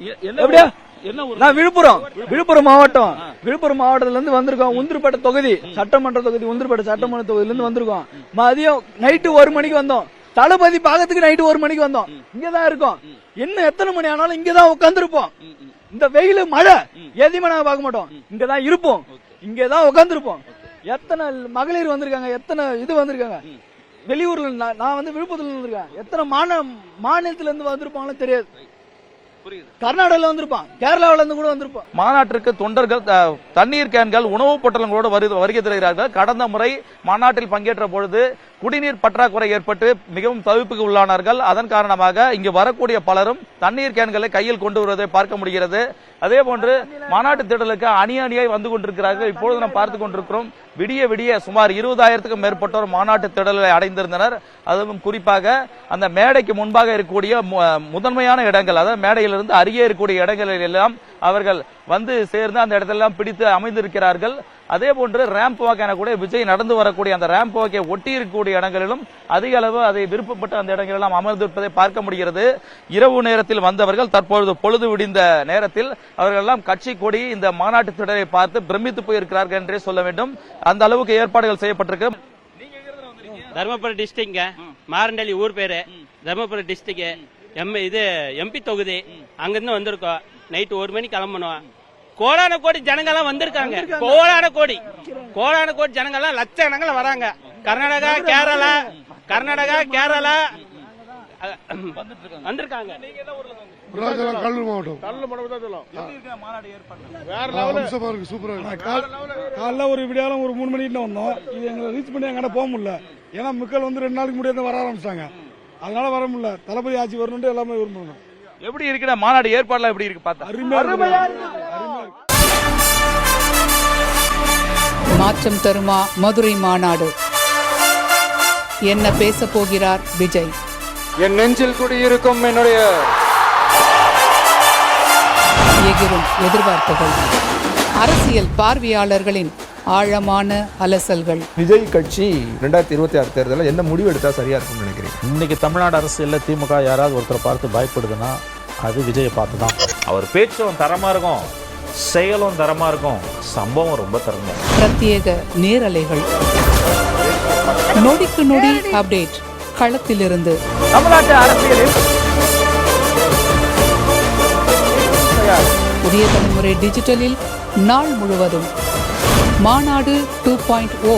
எப்படியா? நான் விழுப்புரம். விழுப்புரம். மாவட்டம். விழுப்புரம் மாவட்டத்துல இருந்து வந்திருக்கோம். உந்திரப்பேட்டை தொகுதி. சட்டமன்ற தொகுதி உந்திரப்பேட்டை சட்டமன்ற தொகுதியில இருந்து வந்திருக்கோம். மதியம் நைட்டு ஒரு மணிக்கு வந்தோம். தளபதி பாகத்துக்கு நைட்டு ஒரு மணிக்கு வந்தோம். இங்கதான் இருக்கோம். இன்னும் எத்தனை மணி ஆனாலும் இங்கதான் உட்காந்துருப்போம் இந்த வெயில் மழை. எதையுமே நாங்க பார்க்க மாட்டோம். இங்கதான் இருப்போம். இங்கதான் உட்காந்துருப்போம் எத்தனை மகளிர் வந்திருக்காங்க? எத்தனை இது வந்திருக்காங்க? வெளியூர்ல நான் நான் வந்து விழுப்புரத்துல வந்திருக்கேன் எத்தனை மாநில மாநிலத்துல இருந்து வந்திருப்பாங்களோ தெரியாது. கர்நாடகால வந்திருப்பான் கேரளாவில இருந்து கூட வந்திருப்பான். மாநாட்டிற்கு தொண்டர்கள் தண்ணீர் கேன்கள் உணவுப் பொட்டலங்களோடு வரு- வருகை தருகிறார்கள். கடந்த முறை மாநாட்டில் பங்கேற்ற பொழுது குடிநீர் பற்றாக்குறை ஏற்பட்டு மிகவும் தவிப்புக்கு உள்ளானார்கள். அதன் காரணமாக இங்கு வரக்கூடிய பலரும் தண்ணீர் கேன்களை கையில் கொண்டு வருவதை பார்க்க முடிகிறது. அதே போன்று மாநாட்டு திடலுக்கு அணி அணியாய் வந்து கொண்டிருக்கிறார்கள். இப்பொழுது நாம் பார்த்து கொண்டிருக்கிறோம். விடிய விடிய சுமார் இருபதாயிரத்துக்கும் மேற்பட்டோர் மாநாட்டு திடலை அடைந்திருந்தனர். அதுவும் குறிப்பாக அந்த மேடைக்கு முன்பாக இருக்கக்கூடிய மு- முதன்மையான இடங்கள் அதாவது மேடையிலிருந்து அருகே இருக்கக்கூடிய இடங்களில் எல்லாம் அவர்கள் வந்து சேர்ந்து அந்த இடத்தெல்லாம் பிடித்து அமைந்திருக்கிறார்கள். அதே போன்று ரேம்ப் வாக் எனக்கூடிய விஜய் நடந்து வரக்கூடிய அந்த ரேம்ப் வாக்கை ஒட்டி இருக்கக்கூடிய இடங்களிலும் அதிக அளவு அதை விருப்பப்பட்ட அந்த இடங்களெல்லாம் அமர்ந்திருப்பதை பார்க்க முடிகிறது. இரவு நேரத்தில் வந்தவர்கள் தற்பொழுது பொழுது விடிந்த நேரத்தில் அவர்கள் எல்லாம் கட்சி கொடி இந்த மாநாட்டு திடலை பார்த்து பிரமித்து போயிருக்கிறார்கள் என்றே சொல்ல வேண்டும். அந்த அளவுக்கு ஏற்பாடுகள் செய்யப்பட்டிருக்கு. தருமபுரி டிஸ்ட்ரிக்ட்ங்க மாரண்டள்ளி ஊர் பேரு. தருமபுரி டிஸ்ட்ரிக்ட் எம் இது எம்பி தொகுதி. அங்கிருந்து வந்திருக்கோம். நைட்டு ஒரு மணி கிளம்பணும். கோடான கோடி ஜனங்கள்லாம் வந்திருக்காங்க. கோடான கோடி. கோடான கோடி ஜனங்கள்லாம் லட்சக்கணக்கில் வராங்க. கர்நாடகா கேரளா கர்நாடகா கேரளா வந்திருக்காங்க. கடலூர் மாவட்டம். சூப்பரா இருக்கு காலைல ஒரு விடியாலம் ஒரு மூணு மணிக்கு தான் வந்தோம். இது எங்களை ரீச் பண்ணி எங்கட போக முடியல. ஏன்னா மக்கள் வந்து ரெண்டு நாளைக்கு முடியாது வர ஆரம்பிச்சிட்டாங்க. அதனால வர முடியல. தளபதி ஆட்சி வரணும்னு எல்லாமே விரும்பணும் எப்படி இருக்கிற மாநாடு ஏற்பாடுலாம் எப்படி இருக்கு? பார்த்தா. அருமையா மாற்றம் தருமா மதுரை மாநாடு? என்ன பேச போகிறார் விஜய்? என் நெஞ்சில் குடியிருக்கும் என்னுடைய எகிரும் எதிர்பார்ப்புகள். அரசியல் பார்வையாளர்களின் ஆழமான அலசல்கள். விஜய் கட்சி ரெண்டாயிரத்தி இருபத்தி ஆறு தேர்தலில் என்ன முடிவு எடுத்தா சரியா இருக்கும்னு நினைக்கிறீங்க? இன்னைக்கு தமிழ்நாடு அரசியலில் திமுக யாராவது ஒருத்தரை பார்த்து பயப்படுதுன்னா அது விஜயை பார்த்து தான் அவர் பேச்சும் தரமா இருக்கும். செயலும் தரமா இருக்கும். சம்பவம் ரொம்ப தரமா இருக்கும். பிரத்யேக நேரலைகள். நொடிக்கு நொடி அப்டேட் களத்திலிருந்து. தமிழ்நாட்டு அரசியலில் புதிய தலைமுறை டிஜிட்டலில் நாள் முழுவதும். மாநாடு டூ பாயிண்ட் ஓ